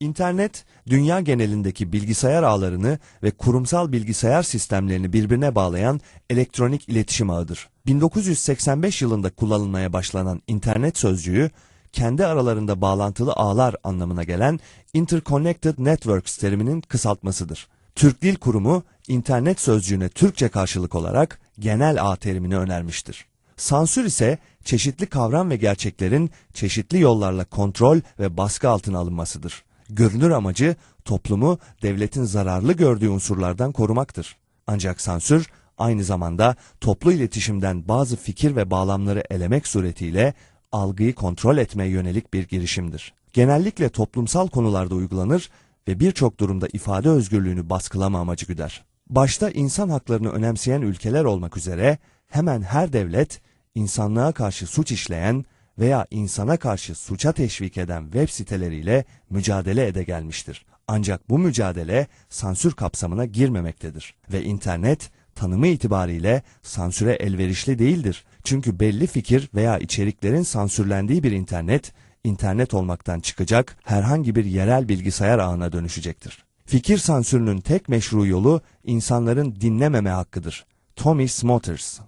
İnternet, dünya genelindeki bilgisayar ağlarını ve kurumsal bilgisayar sistemlerini birbirine bağlayan elektronik iletişim ağıdır. 1985 yılında kullanılmaya başlanan internet sözcüğü, kendi aralarında bağlantılı ağlar anlamına gelen Interconnected Networks teriminin kısaltmasıdır. Türk Dil Kurumu, internet sözcüğüne Türkçe karşılık olarak genel ağ terimini önermiştir. Sansür ise çeşitli kavram ve gerçeklerin çeşitli yollarla kontrol ve baskı altına alınmasıdır. Görünür amacı toplumu devletin zararlı gördüğü unsurlardan korumaktır. Ancak sansür aynı zamanda toplu iletişimden bazı fikir ve bağlamları elemek suretiyle algıyı kontrol etmeye yönelik bir girişimdir. Genellikle toplumsal konularda uygulanır ve birçok durumda ifade özgürlüğünü baskılama amacı güder. Başta insan haklarını önemseyen ülkeler olmak üzere hemen her devlet insanlığa karşı suç işleyen veya insana karşı suça teşvik eden web siteleriyle mücadele ede gelmiştir. Ancak bu mücadele sansür kapsamına girmemektedir ve internet tanımı itibariyle sansüre elverişli değildir. Çünkü belli fikir veya içeriklerin sansürlendiği bir internet, internet olmaktan çıkacak herhangi bir yerel bilgisayar ağına dönüşecektir. Fikir sansürünün tek meşru yolu insanların dinlememe hakkıdır. Tommy Smothers